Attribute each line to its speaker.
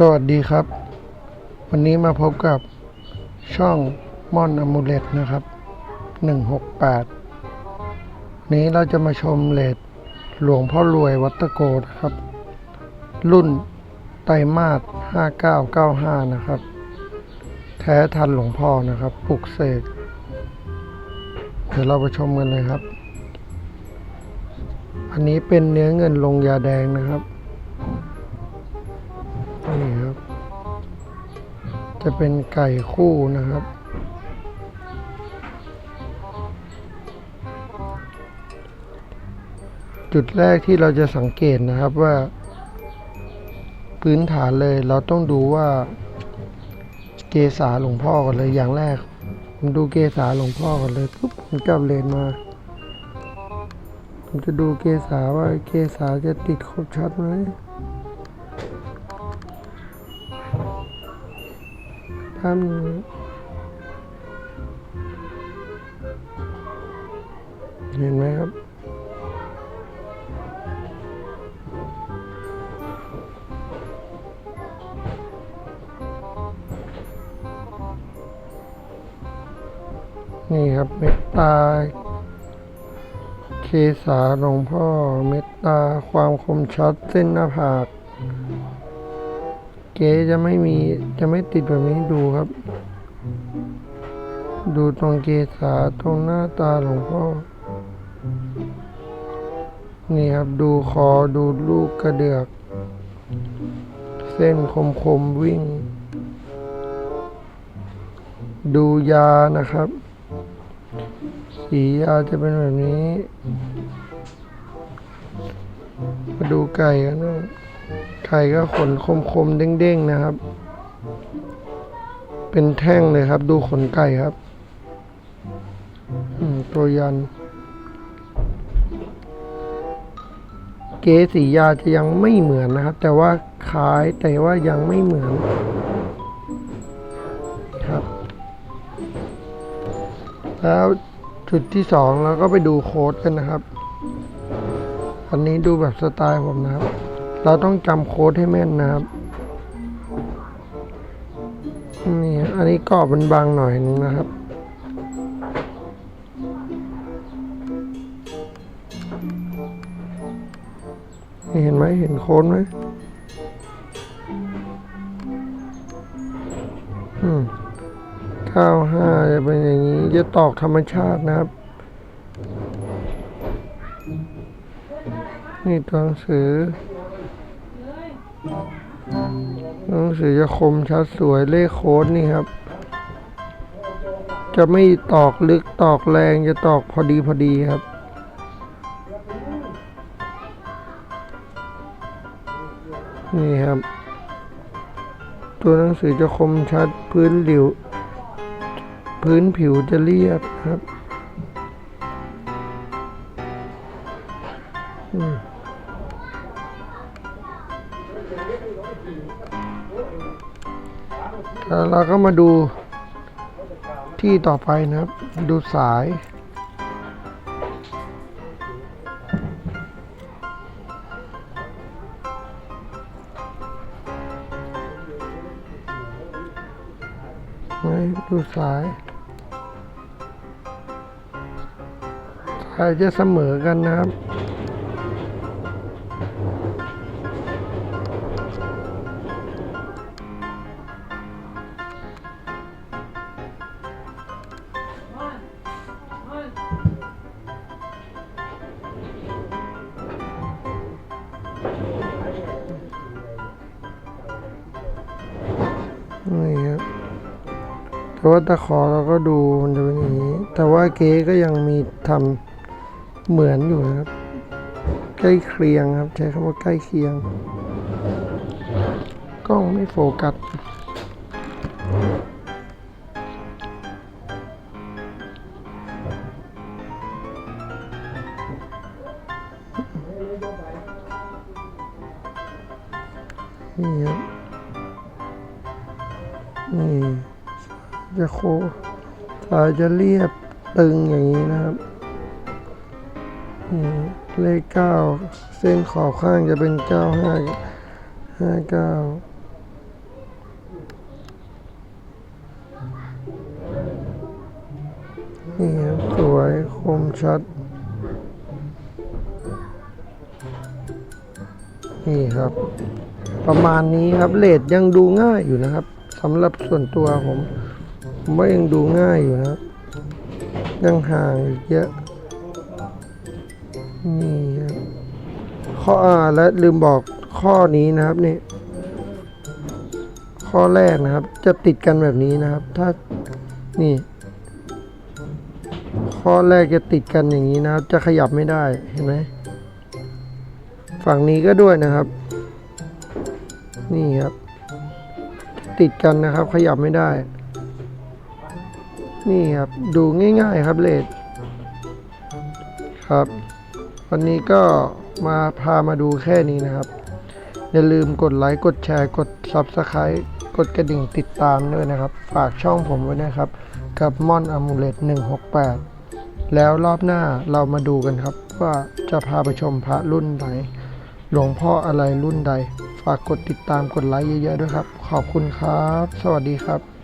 Speaker 1: สวัสดีครับ วันนี้มาพบกับช่องม่อนอมูเลตนะครับ 168 นี้เราจะมาชมเลดหลวงพ่อรวยวัตะโกนะครับ รุ่นไตมาส5995 นะครับ แท้ทันหลวงพ่อนะครับปลุกเสกเดี๋ยวเราไปชมกันเลยครับ อันนี้เป็นเนื้อเงินลงยาแดงนะครับ จะเป็นไก่คู่นะครับ จุดแรกที่เราจะสังเกตนะครับว่า พื้นฐานเลยเราต้องดูว่าเกษาหลวงพ่อก่อนเลยอย่างแรก ผมดูเกษาหลวงพ่อก่อนเลยปุ๊บผมจับเลนมา ผมจะดูเกษาว่าเกษาจะติดครบชัดไหม ทำเห็นไหมครับ นี่ครับเมตตาเคสาหลวงพ่อเมตตาความคมชัดเส้นหน้าผาก เก๋จะไม่มีจะไม่ติดแบบนี้ดูครับ ดูตรงเกษาตรงหน้าตาหลวงพ่อ นี่ครับดูคอดูลูกกระเดือก เส้นคมคมวิ่ง ดูยานะครับ สียาจะเป็นแบบนี้ มาดูไก่กันนะ ไข่ก็ขนคมๆเด้งๆนะครับ เป็นแท่งเลยครับ ดูขนไก่ครับตัวยัน เกสียาจะยังไม่เหมือนนะครับ แต่ว่าคล้ายแต่ว่ายังไม่เหมือนครับ แล้วจุดที่สองเราก็ไปดูโค้ดกันนะครับ อันนี้ดูแบบสไตล์ผมนะครับ เราต้องจำโค้ดให้แม่นนะครับ นี่อันนี้กรอบมันบางหน่อยนึงนะครับเห็นไหมเห็นโค้ดไหมอืมข้าวห้าจะเป็นอย่างนี้ จะตอกธรรมชาตินะครับ นี่ตัวหนังสือ หนังสือจะคมชัดสวยเลขโค้ดนี่ครับ จะไม่ตอกลึกตอกแรงจะตอกพอดีพอดีครับนี่ครับ ตัวหนังสือจะคมชัดพื้นหลิว พื้นผิวจะเรียบครับ อืม เราก็มาดูที่ต่อไปนะครับ ดูสาย ดูสาย สายจะเสมอกันนะครับ นี่ครับแต่ว่าตะขอเราก็ดูมันจะเป็นอย่างนี้ แต่ว่าเก๊ก็ยังมีทำเหมือนอยู่นะครับ ใกล้เคียงครับ ใช้คำว่าใกล้เคียงกล้องไม่โฟกัสนี่ครับ นี่จะโคตาจะเรียบตึงอย่างนี้นะครับ เลขเก้าเส้นขอบข้างจะเป็นเก้าห้าห้าเก้านี่ครับสวยคมชัด นี่ครับ ประมาณนี้ครับเลดยังดูง่ายอยู่นะครับำหรับส่วนตัวผมผมว่ายังดูง่ายอยู่นะครับยังห่างอีกเยอะนี่ครับข้ออ่าและลืมบอกข้อนี้นะครับนี่ข้อแรกนะครับ จะติดกันแบบนี้นะครับ ถ้านี่ ข้อแรกจะติดกันอย่างนี้นะครับ จะขยับไม่ได้เห็นไหมฝั่งนี้ก็ด้วยนะครับ นี่ครับ ติดกันนะครับ ขยับไม่ได้ นี่ครับ ดูง่าย ๆ ครับเลดครับ วันนี้ก็มาพามาดูแค่นี้นะครับ อย่าลืมกดไลค์กดแชร์กด Subscribe กดกระดิ่งติดตามด้วยนะครับ ฝากช่องผมไว้นะครับ กับมอนอมูเลต168 แล้วรอบหน้าเรามาดูกันครับ ว่าจะพาไปชมพระรุ่นไหน หลวงพ่ออะไรรุ่นใด ฝากกดติดตามกดไลค์เยอะๆด้วยครับ ขอบคุณครับ สวัสดีครับ